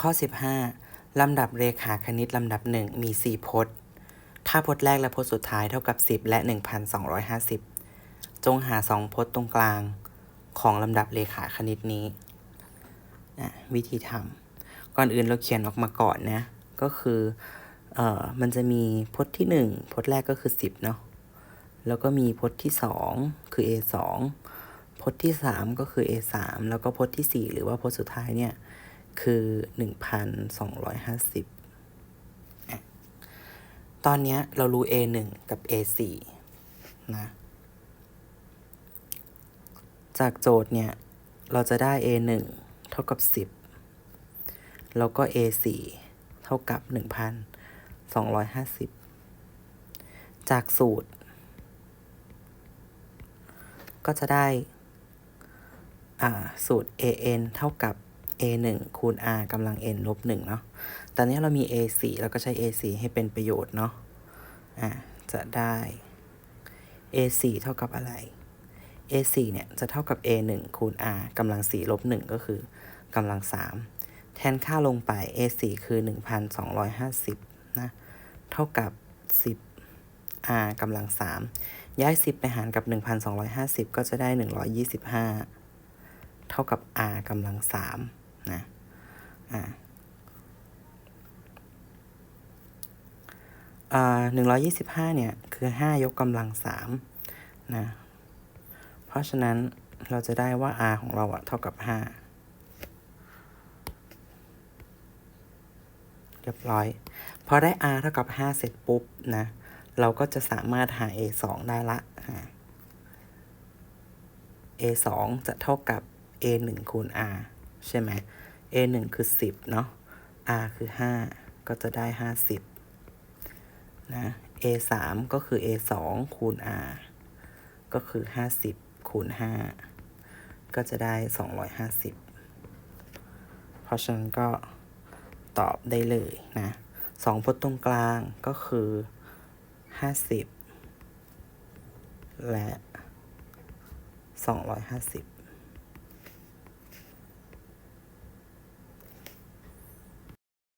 ข้อ 15 ลำดับเรขาคณิตลำดับหนึ่งมี 4 พจน์ ถ้าพจน์แรกและพจน์สุดท้ายเท่ากับ 10 และ 1,250 จงหา 2 พจน์ตรงกลางของลำดับเรขาคณิตนี้อะวิธีทำก่อนอื่นเราเขียนออกมาก่อนนะ ก็คือเอ่อมันจะมีพจน์ที่ 1 พจน์แรกก็คือ 10 เนาะแล้วก็มีพจน์ที่ 2 คือ a 2พจน์ที่ 3 ก็คือ a 3แล้วก็พจน์ที่ 4 หรือว่าพจน์สุดท้ายเนี่ย คือ1,250อะตอนนี้เรารู้ a 1กับ a 4นะ จากโจทย์เนี่ย เราจะได้ a 1เท่ากับ10แล้วก็ a 4เท่ากับ1,250จากสูตร ก็จะได้ สูตร an เท่ากับ a 1คูณ r กำลัง n ลบ1เนาะ ตอนนี้เรามี a 4เราก็ใช้ a 4ให้เป็นประโยชน์เนาะ อ่าจะได้ a 4เท่ากับอะไร a 4เนี่ยจะเท่ากับ a 1คูณ r กำลัง 4 ลบ 1 ก็คือกำลัง 3 แทนค่าลงไป a 4คือ 1,250 นะ เท่ากับ 10 r กำลัง 3 ย้าย 10 ไปหารกับ 1,250 ก็จะได้ 125 เท่ากับ r กำลัง 3 นะอ่าหนึ่งร้อยยี่สิบห้าเนี่ย คือห้ายกกำลังสามนะ เพราะฉะนั้นเราจะได้ว่า r ของเราอะเท่ากับห้าเรียบร้อย พอได้ r เท่ากับห้าเสร็จปุ๊บนะ เราก็จะสามารถหา a สองได้ละอ่า a สองจะเท่ากับ a หนึ่งคูณ r ใช่ไหม a 1คือ 10 เนาะ r คือ 5 ก็จะได้ 50 นะ a 3ก็คือ a 2คูณ r ก็คือ 50 คูณ 5 ก็จะได้ 250 เพราะฉะนั้นก็ตอบได้เลยนะสองพจน์ตรงกลางก็คือ 50 และ 250